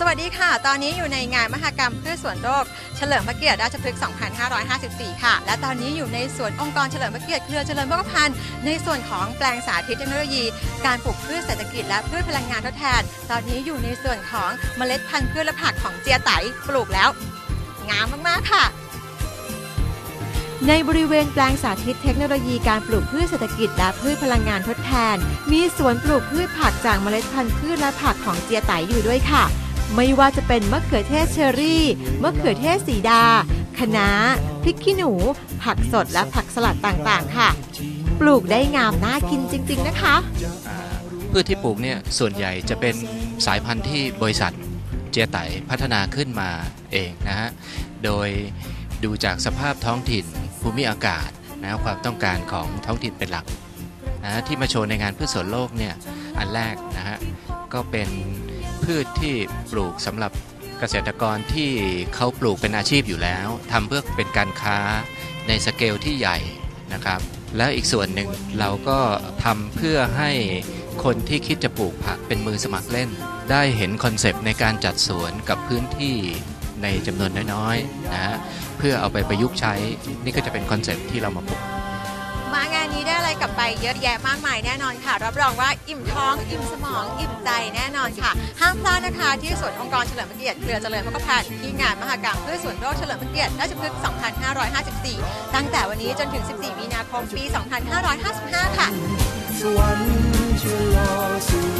สวัสดีค่ะ ตอนนี้อยู่ในงานมหกรรมพืชสวนโลกเฉลิมพระเกียรติราชพฤกษ์ 2554 ค่ะ และตอนนี้อยู่ในส่วนองค์กรเฉลิมพระเกียรติเครือเจริญพกพันธ์ในส่วนของแปลงสาธิตเทคโนโลยี การปลูกพืชเศรษฐกิจและพืชพลังงานทดแทน ตอนนี้อยู่ในส่วนของเมล็ดพันธุ์พืชและผักของเจียไตปลูกแล้ว งามมากๆค่ะในบริเวณแปลงสาธิตเทคโนโลยีการปลูกพืชเศรษฐกิจและพืชพลังงานทดแทน มีสวนปลูกพืชผักจากเมล็ดพันธุ์พืชและผักของเจียไตอยู่ด้วยค่ะ ไม่ว่าจะเป็นมะเขือเทศเชอรี่ มะเขือเทศสีดาคะน้าพริกขี้หนู ผักสดและผักสลัดต่างๆ ค่ะ ปลูกได้งามน่ากินจริง ๆ นะคะพืชที่ปลูกเนี่ยส่วนใหญ่จะเป็นสายพันธุ์ที่บริษัทเจียไตพัฒนาขึ้นมาเองนะฮะ โดยดูจากสภาพท้องถิ่นภูมิอากาศนะความต้องการของท้องถิ่นเป็นหลักนะที่มาโชว์ในงานพืชสวนโลกเนี่ยอันแรกนะฮะก็เป็น พืชที่ปลูกสำหรับเกษตรกรที่เขาปลูกเป็นอาชีพอยู่แล้วทำเพื่อเป็นการค้าในสเกลที่ใหญ่นะครับ แล้วอีกส่วนหนึ่งเราก็ทำเพื่อให้คนที่คิดจะปลูกผักเป็นมือสมัครเล่น ได้เห็นคอนเซปต์ในการจัดสวนกับพื้นที่ในจำนวนน้อยๆนะฮะเพื่อเอาไปประยุกต์ใช้นี่ก็จะเป็นคอนเซปต์ที่เรามาปลูก มางานนี้ได้อะไรกลับไปเยอะแยะมากมายแน่นอนค่ะ รับรองว่าอิ่มท้อง อิ่มสมอง อิ่มใจแน่นอนค่ะ ห้ามพลาดนะคะ ที่สวนองค์กรเฉลิมพระเกียรติเครือเจริญพกพันธ์ที่งานมหกรรมเพื่อสวนโรคเฉลิมพระเกียรติราชพฤกษ์2554 ตั้งแต่วันนี้จนถึง 14 มีนาคมปี 2555 ค่ะสวรรค์จะรอสู่